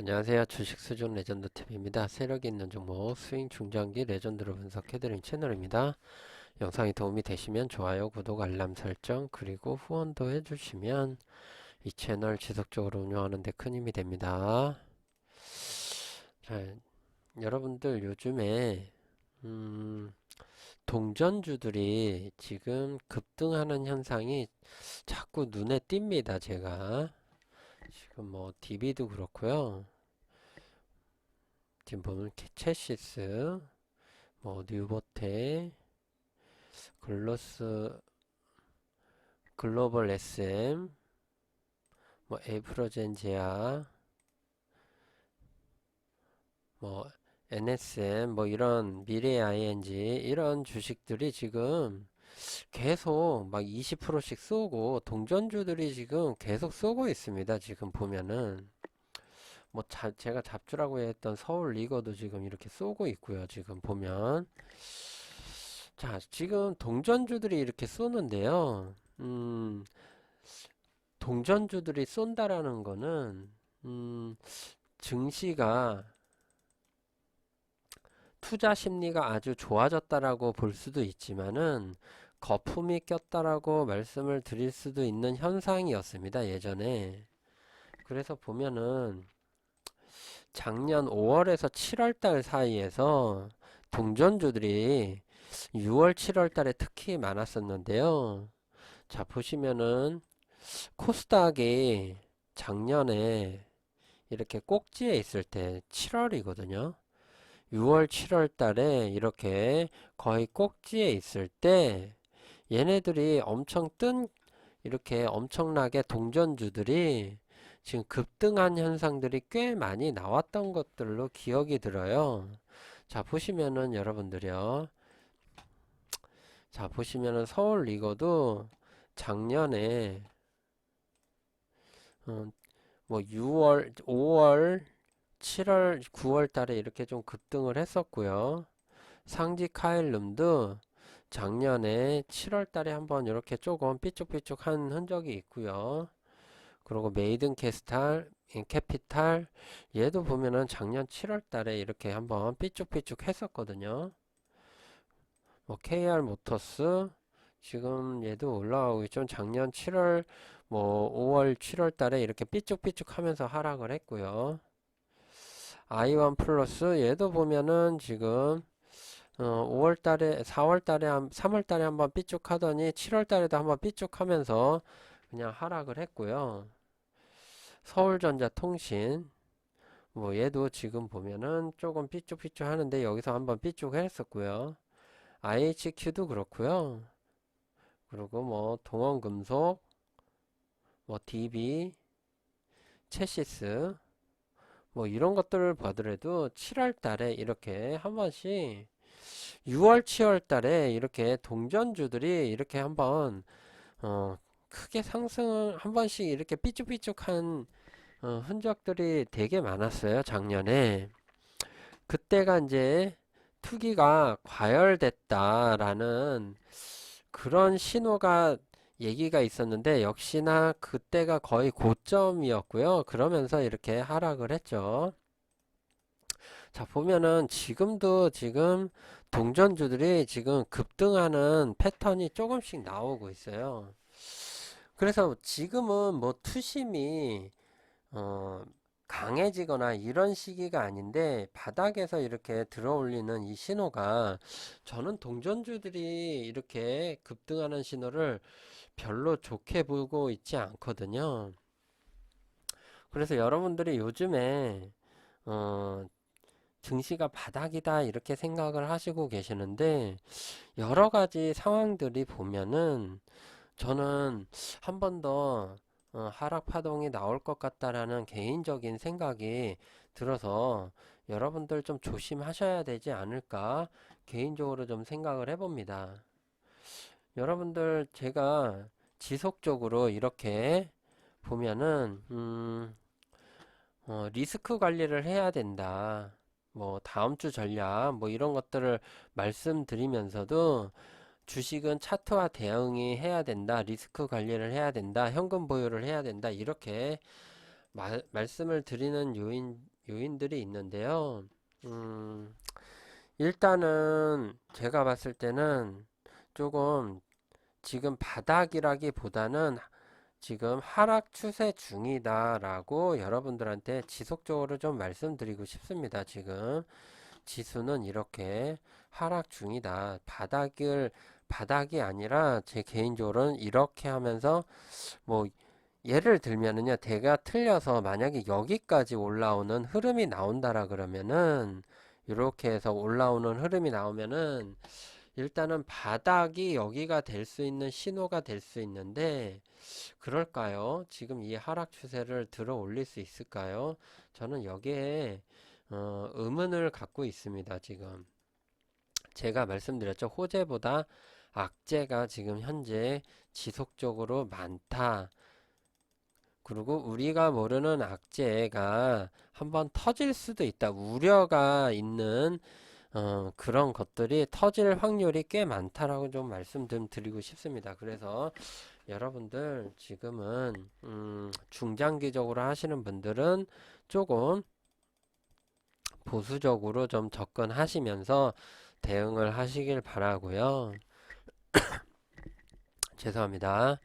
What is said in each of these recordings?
안녕하세요. 주식 수준 레전드 TV입니다. 세력이 있는 종목 스윙 중장기 레전드로 분석해드린 채널입니다. 영상이 도움이 되시면 좋아요, 구독, 알람 설정 그리고 후원도 해주시면 이 채널 지속적으로 운영하는 데 큰 힘이 됩니다. 자, 여러분들 요즘에 음, 동전주들이 지금 급등하는 현상이 자꾸 눈에 띕니다. 제가 지금 뭐 DB도 그렇고요. 지금 보면 캐- 체시스, 뭐 뉴보테, 글로스, 글로벌 SM, 뭐 에프로젠지아, 뭐 NSM, 뭐 이런 미래 ING 이런 주식들이 지금 계속 막 20%씩 쏘고 동전주들이 지금 계속 쏘고 있습니다. 지금 보면은 뭐 자, 제가 잡주라고 했던 서울 리거도 지금 이렇게 쏘고 있고요. 지금 보면 자 지금 동전주들이 이렇게 쏘는데요. 음, 동전주들이 쏜다라는 거는 음, 증시가 투자 심리가 아주 좋아졌다라고 볼 수도 있지만은 거품이 꼈다라고 말씀을 드릴 수도 있는 현상이었습니다. 예전에. 그래서 보면은 작년 5월에서 7월 달 사이에서 동전주들이 6월, 7월 달에 특히 많았었는데요. 자, 보시면은 코스닥이 작년에 이렇게 꼭지에 있을 때 7월이거든요. 6월, 7월 달에 이렇게 거의 꼭지에 있을 때 얘네들이 엄청 뜬 이렇게 엄청나게 동전주들이 지금 급등한 현상들이 꽤 많이 나왔던 것들로 기억이 들어요. 자, 보시면은 여러분들이요. 자, 보시면은 서울 리거도 작년에 어, 뭐 6월, 5월, 7월, 9월 달에 이렇게 좀 급등을 했었고요. 상지 카일룸도 작년에 7월 달에 한번 이렇게 조금 삐쭉삐쭉한 흔적이 있고요. 그리고 메이든 캐스탈, 인 캐피탈 얘도 보면은 작년 7월 달에 이렇게 한번 삐쭉삐쭉 했었거든요. 뭐 KR 모터스 지금 얘도 올라가고 있죠. 작년 7월 뭐 5월 7월 달에 이렇게 삐쭉삐쭉 하면서 하락을 했고요. I1 플러스 얘도 보면은 지금 어, 5월 달에 4월 달에 한 3월 달에 한번 삐쭉 하더니 7월 달에도 한번 삐쭉 하면서 그냥 하락을 했고요. 서울전자 통신 뭐 얘도 지금 보면은 조금 삐쭉삐쭉 하는데 여기서 한번 삐쭉 했었고요. IHQ도 그렇고요. 그리고 뭐 동원금속 뭐 DB 체시스 뭐 이런 것들을 봐더라도 7월 달에 이렇게 한 번씩 6월 7월 달에 이렇게 동전주들이 이렇게 한번 어 크게 상승을 한 번씩 이렇게 삐쭉삐쭉한 어, 흔적들이 되게 많았어요 작년에. 그때가 이제 투기가 과열됐다라는 그런 신호가 얘기가 있었는데 역시나 그때가 거의 고점이었고요. 그러면서 이렇게 하락을 했죠. 자, 보면은 지금도 지금 동전주들이 지금 급등하는 패턴이 조금씩 나오고 있어요. 그래서 지금은 뭐 투심이 어, 강해지거나 이런 시기가 아닌데 바닥에서 이렇게 들어올리는 이 신호가 저는 동전주들이 이렇게 급등하는 신호를 별로 좋게 보고 있지 않거든요. 그래서 여러분들이 요즘에 어, 증시가 바닥이다 이렇게 생각을 하시고 계시는데 여러 가지 상황들이 보면은 저는 한 번더 어, 하락 파동이 나올 것 같다라는 개인적인 생각이 들어서 여러분들 좀 조심하셔야 되지 않을까 개인적으로 좀 생각을 해봅니다. 여러분들 제가 지속적으로 이렇게 보면은 음, 어, 리스크 관리를 해야 된다. 뭐 다음 주 전략 뭐 이런 것들을 말씀드리면서도 주식은 차트와 대응이 해야 된다. 리스크 관리를 해야 된다. 현금 보유를 해야 된다. 이렇게 마- 말씀을 드리는 요인, 요인들이 있는데요. 음, 일단은 제가 봤을 때는 조금 지금 바닥이라기보다는 지금 하락 추세 중이다라고 여러분들한테 지속적으로 좀 말씀드리고 싶습니다. 지금 지수는 이렇게 하락 중이다. 바닥을 바닥이 아니라 제 개인적으로는 이렇게 하면서 뭐 예를 들면은요, 대가 틀려서 만약에 여기까지 올라오는 흐름이 나온다라 그러면은 이렇게 해서 올라오는 흐름이 나오면은 일단은 바닥이 여기가 될 수 있는 신호가 될 수 있는데 그럴까요? 지금 이 하락 추세를 들어 올릴 수 있을까요? 저는 여기에 어, 의문을 갖고 있습니다. 지금 제가 말씀드렸죠. 호재보다 악재가 지금 현재 지속적으로 많다. 그리고 우리가 모르는 악재가 한번 터질 수도 있다. 우려가 있는 어, 그런 것들이 터질 확률이 꽤 많다라고 좀 말씀 좀 드리고 싶습니다. 그래서 여러분들 지금은 음, 중장기적으로 하시는 분들은 조금 보수적으로 좀 접근하시면서 대응을 하시길 바라고요. 죄송합니다.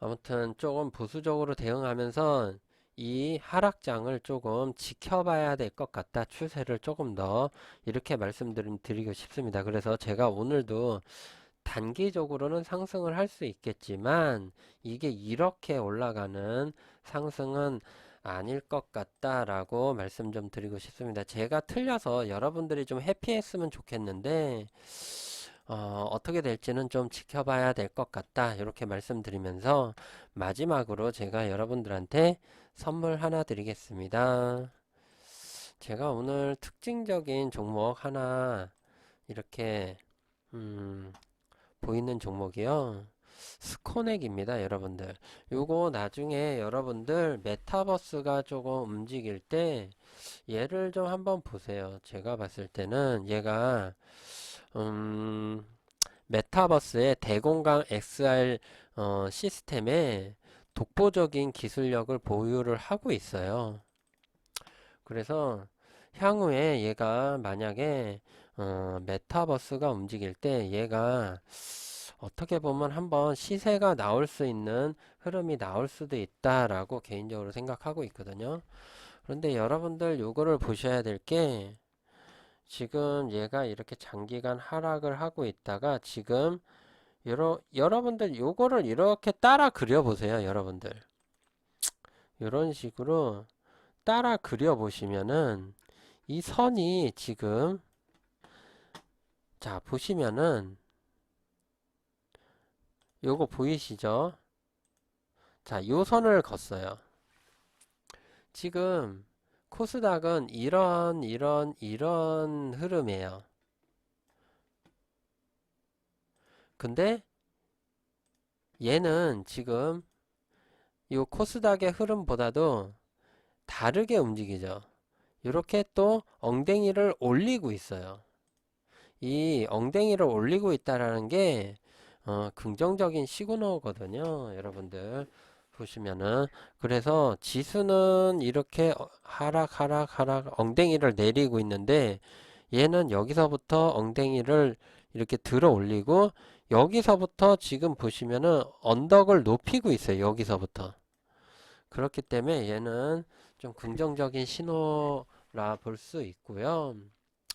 아무튼 조금 보수적으로 대응하면서 이 하락장을 조금 지켜봐야 될 것 같다. 추세를 조금 더 이렇게 말씀드리고 싶습니다. 그래서 제가 오늘도 단기적으로는 상승을 할 수 있겠지만 이게 이렇게 올라가는 상승은 아닐 것 같다라고 말씀 좀 드리고 싶습니다. 제가 틀려서 여러분들이 좀 해피했으면 좋겠는데 어, 어떻게 될지는 좀 지켜봐야 될 것 같다. 이렇게 말씀드리면서 마지막으로 제가 여러분들한테 선물 하나 드리겠습니다. 제가 오늘 특징적인 종목 하나 이렇게 음, 보이는 종목이요. 스코넥입니다, 여러분들. 요거 나중에 여러분들 메타버스가 조금 움직일 때 얘를 좀 한번 보세요. 제가 봤을 때는 얘가 음, 메타버스의 대공강 XR 어, 시스템에 독보적인 기술력을 보유를 하고 있어요. 그래서 향후에 얘가 만약에 어, 메타버스가 움직일 때 얘가 어떻게 보면 한번 시세가 나올 수 있는 흐름이 나올 수도 있다라고 개인적으로 생각하고 있거든요. 그런데 여러분들 요거를 보셔야 될 게 지금 얘가 이렇게 장기간 하락을 하고 있다가 지금 여러, 여러분들 요거를 이렇게 따라 그려 보세요 여러분들. 이런 식으로 따라 그려 보시면은 이 선이 지금 자 보시면은 요거 보이시죠? 자 요 선을 걷어요. 지금 코스닥은 이런 이런 이런 흐름이에요 근데 얘는 지금 이 코스닥의 흐름보다도 다르게 움직이죠. 이렇게 또 엉덩이를 올리고 있어요. 이 엉덩이를 올리고 있다라는 게 어, 긍정적인 시그널거든요. 여러분들 보시면은 그래서 지수는 이렇게 어, 하락 하락 하락 엉덩이를 내리고 있는데 얘는 여기서부터 엉덩이를 이렇게 들어 올리고 여기서부터 지금 보시면은 언덕을 높이고 있어요. 여기서부터. 그렇기 때문에 얘는 좀 긍정적인 신호라 볼 수 있고요.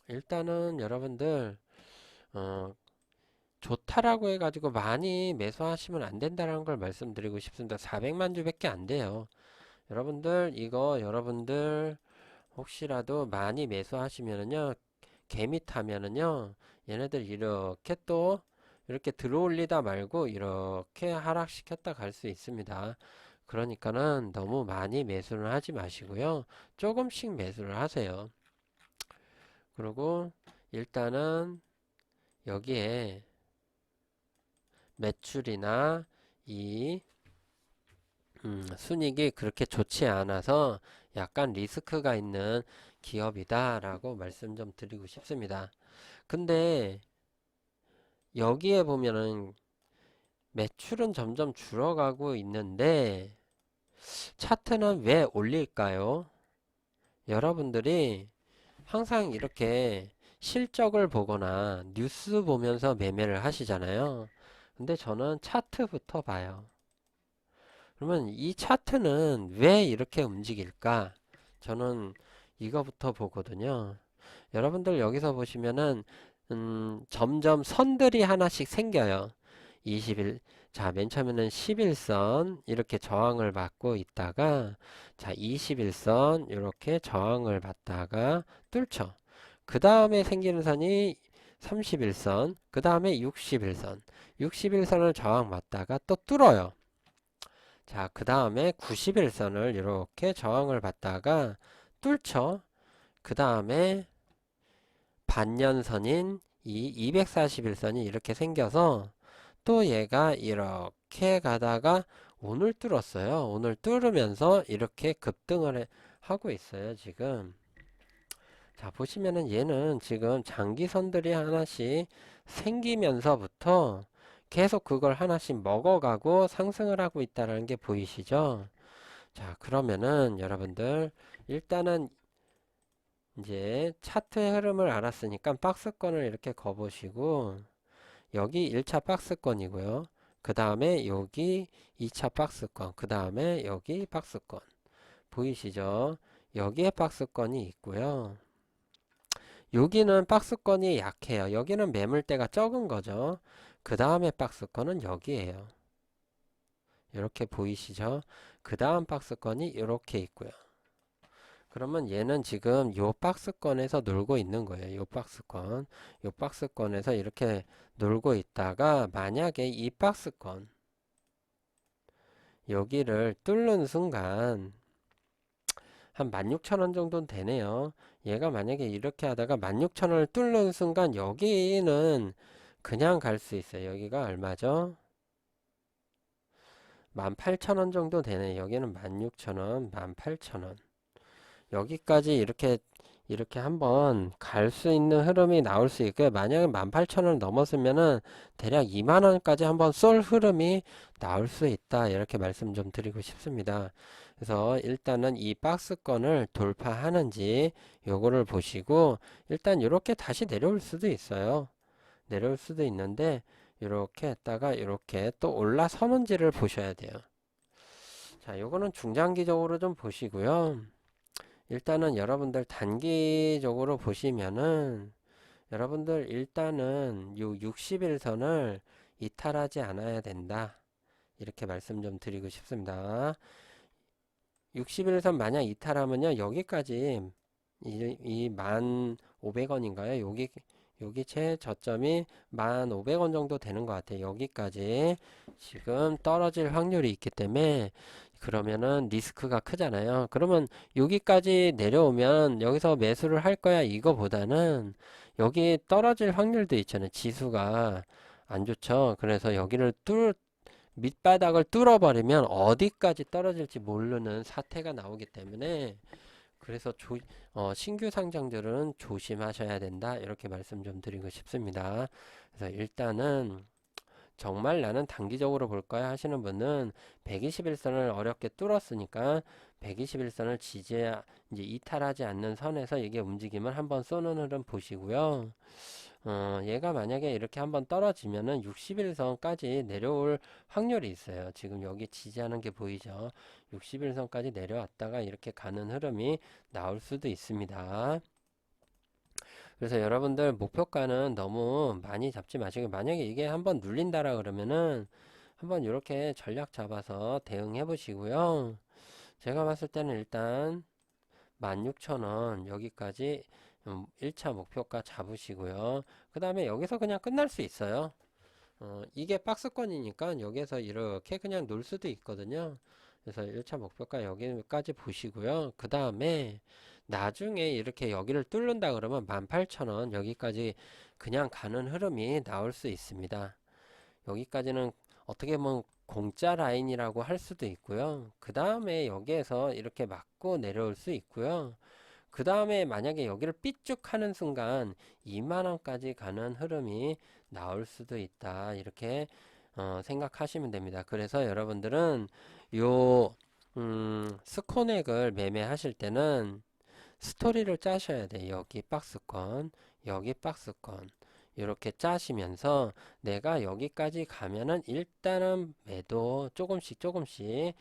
일단은 여러분들 어, 좋다라고 해가지고 많이 매수하시면 안 된다는 걸 말씀드리고 싶습니다. 400만 주밖에 안 돼요. 여러분들 이거 여러분들 혹시라도 많이 매수하시면은요 개미 타면은요 얘네들 이렇게 또 이렇게 들어올리다 말고 이렇게 하락시켰다 갈 수 있습니다. 그러니까는 너무 많이 매수를 하지 마시고요. 조금씩 매수를 하세요. 그리고 일단은 여기에 매출이나 이 음, 순익이 그렇게 좋지 않아서 약간 리스크가 있는 기업이다 라고 말씀 좀 드리고 싶습니다. 근데 여기에 보면은 매출은 점점 줄어가고 있는데 차트는 왜 올릴까요? 여러분들이 항상 이렇게 실적을 보거나 뉴스 보면서 매매를 하시잖아요. 근데 저는 차트부터 봐요. 그러면 이 차트는 왜 이렇게 움직일까? 저는 이거부터 보거든요. 여러분들 여기서 보시면은 음, 점점 선들이 하나씩 생겨요. 20일 자, 맨 처음에는 11선 이렇게 저항을 받고 있다가 자, 21선 이렇게 저항을 받다가 뚫죠. 그 다음에 생기는 선이 31선, 그 다음에 61선. 61선을 저항 받다가 또 뚫어요. 자, 그 다음에 91선을 이렇게 저항을 받다가 뚫죠. 그 다음에 반년선인 이 241선이 이렇게 생겨서 또 얘가 이렇게 가다가 오늘 뚫었어요. 오늘 뚫으면서 이렇게 급등을 해- 하고 있어요. 지금. 자, 보시면은 얘는 지금 장기선들이 하나씩 생기면서부터 계속 그걸 하나씩 먹어가고 상승을 하고 있다는 게 보이시죠? 자, 그러면은 여러분들 일단은 이제 차트의 흐름을 알았으니까 박스권을 이렇게 거보시고 여기 1차 박스권이고요. 그 다음에 여기 2차 박스권, 그 다음에 여기 박스권 보이시죠? 여기에 박스권이 있고요. 여기는 박스권이 약해요. 여기는 매물대가 적은 거죠. 그 다음에 박스권은 여기에요. 이렇게 보이시죠? 그 다음 박스권이 이렇게 있고요. 그러면 얘는 지금 요 박스권에서 놀고 있는 거예요. 요 박스권. 요 박스권에서 이렇게 놀고 있다가 만약에 이 박스권 여기를 뚫는 순간 한 16,000원 정도는 되네요. 얘가 만약에 이렇게 하다가 16,000원을 뚫는 순간 여기는 그냥 갈 수 있어요. 여기가 얼마죠? 18,000원 정도 되네. 여기는 16,000원, 18,000원. 여기까지 이렇게 이렇게 한번 갈 수 있는 흐름이 나올 수 있고요. 만약에 18,000원 넘었으면은 대략 2만 원까지 한번 쏠 흐름이 나올 수 있다. 이렇게 말씀 좀 드리고 싶습니다. 그래서 일단은 이 박스권을 돌파하는지 요거를 보시고 일단 이렇게 다시 내려올 수도 있어요. 내려올 수도 있는데 이렇게 했다가 이렇게 또 올라서는지를 보셔야 돼요. 자, 요거는 중장기적으로 좀 보시고요. 일단은 여러분들 단기적으로 보시면은 여러분들 일단은 요 60일선을 이탈하지 않아야 된다. 이렇게 말씀 좀 드리고 싶습니다. 60일선 만약 이탈하면요 여기까지 이만 500원인가요? 여기 여기 최저점이 만 500원 정도 되는 것 같아요. 여기까지 지금 떨어질 확률이 있기 때문에 그러면은 리스크가 크잖아요. 그러면 여기까지 내려오면 여기서 매수를 할 거야 이거보다는 여기 떨어질 확률도 있잖아요. 지수가 안 좋죠. 그래서 여기를 뚫 밑바닥을 뚫어버리면 어디까지 떨어질지 모르는 사태가 나오기 때문에 그래서 조, 어, 신규 상장들은 조심하셔야 된다 이렇게 말씀 좀 드리고 싶습니다. 그래서 일단은 정말 나는 단기적으로 볼 거야 하시는 분은 121선을 어렵게 뚫었으니까 121선을 지지 이제 이탈하지 않는 선에서 이게 움직임을 한번 쏘는 흐름 보시고요. 어, 얘가 만약에 이렇게 한번 떨어지면은 61선까지 내려올 확률이 있어요. 지금 여기 지지하는 게 보이죠? 61선까지 내려왔다가 이렇게 가는 흐름이 나올 수도 있습니다. 그래서 여러분들 목표가는 너무 많이 잡지 마시고 만약에 이게 한번 눌린다라 그러면은 한번 이렇게 전략 잡아서 대응해 보시고요. 제가 봤을 때는 일단 16,000원 여기까지 1차 목표가 잡으시고요. 그 다음에 여기서 그냥 끝날 수 있어요. 어, 이게 박스권이니까 여기서 이렇게 그냥 놀 수도 있거든요. 그래서 1차 목표가 여기까지 보시고요. 그 다음에 나중에 이렇게 여기를 뚫는다 그러면 18,000원 여기까지 그냥 가는 흐름이 나올 수 있습니다. 여기까지는 어떻게 보면 공짜 라인이라고 할 수도 있고요. 그 다음에 여기에서 이렇게 맞고 내려올 수 있고요. 그 다음에 만약에 여기를 삐쭉 하는 순간 2만원까지 가는 흐름이 나올 수도 있다. 이렇게 어, 생각하시면 됩니다. 그래서 여러분들은 요 음, 스코넥을 매매하실 때는 스토리를 짜셔야 돼요. 여기 박스권, 여기 박스권. 이렇게 짜시면서 내가 여기까지 가면은 일단은 매도 조금씩 조금씩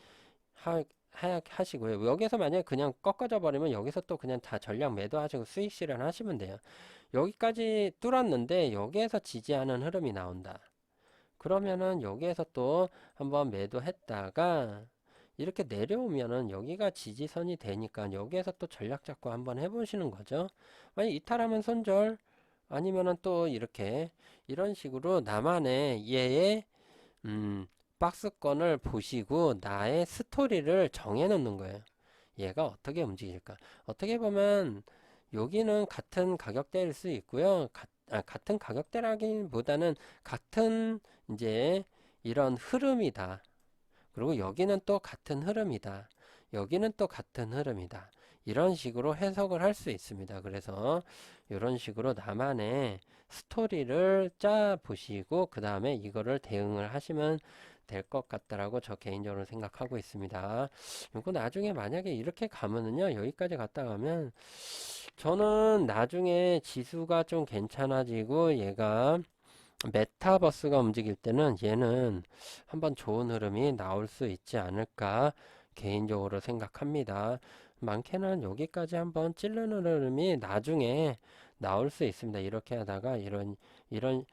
하, 하, 하시고요. 여기서 만약에 그냥 꺾어져 버리면 여기서 또 그냥 다 전량 매도하시고 수익 실현 하시면 돼요. 여기까지 뚫었는데 여기에서 지지하는 흐름이 나온다. 그러면은 여기에서 또 한번 매도했다가 이렇게 내려오면은 여기가 지지선이 되니까 여기에서 또 전략 잡고 한번 해보시는 거죠. 만약 이탈하면 손절 아니면은 또 이렇게 이런 식으로 나만의 얘의 음, 박스권을 보시고 나의 스토리를 정해 놓는 거예요. 얘가 어떻게 움직일까? 어떻게 보면 여기는 같은 가격대일 수 있고요. 가, 아, 같은 가격대라기보다는 같은 이제 이런 흐름이다. 그리고 여기는 또 같은 흐름이다. 여기는 또 같은 흐름이다. 이런 식으로 해석을 할 수 있습니다. 그래서 이런 식으로 나만의 스토리를 짜 보시고 그 다음에 이거를 대응을 하시면 될 것 같다라고 저 개인적으로 생각하고 있습니다. 이거 나중에 만약에 이렇게 가면은요 여기까지 갔다 가면 저는 나중에 지수가 좀 괜찮아지고 얘가 메타버스가 움직일 때는 얘는 한번 좋은 흐름이 나올 수 있지 않을까 개인적으로 생각합니다. 많게는 여기까지 한번 찌르는 흐름이 나중에 나올 수 있습니다. 이렇게 하다가 이런 이런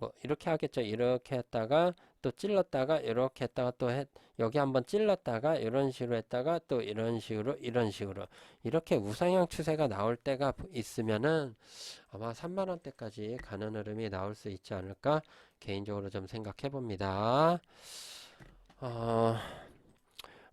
뭐 이렇게 하겠죠. 이렇게 했다가 또 찔렀다가 이렇게 했다가 또 했, 여기 한번 찔렀다가 이런 식으로 했다가 또 이런 식으로 이런 식으로 이렇게 우상향 추세가 나올 때가 있으면은 아마 3만 원대까지 가는 흐름이 나올 수 있지 않을까 개인적으로 좀 생각해 봅니다. 어,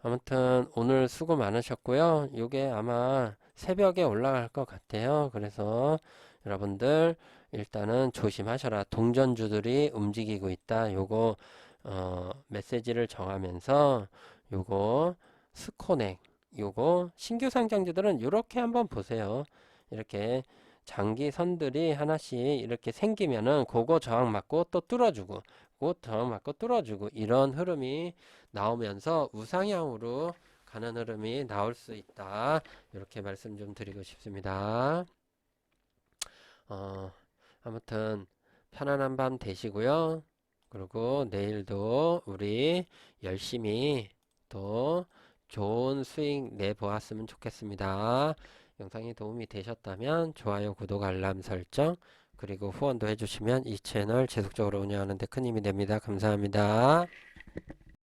아무튼 오늘 수고 많으셨고요. 이게 아마 새벽에 올라갈 것 같아요. 그래서 여러분들 일단은 조심하셔라. 동전주들이 움직이고 있다. 요거 어, 메시지를 정하면서 요거 스코넥 요거 신규 상장주들은 이렇게 한번 보세요. 이렇게 장기 선들이 하나씩 이렇게 생기면은 그거 저항 맞고 또 뚫어주고 그 저항 맞고 뚫어주고 이런 흐름이 나오면서 우상향으로 가는 흐름이 나올 수 있다. 이렇게 말씀 좀 드리고 싶습니다. 어, 아무튼 편안한 밤 되시고요. 그리고 내일도 우리 열심히 또 좋은 수익 내보았으면 좋겠습니다. 영상이 도움이 되셨다면 좋아요, 구독, 알람 설정 그리고 후원도 해주시면 이 채널 지속적으로 운영하는 데 큰 힘이 됩니다. 감사합니다.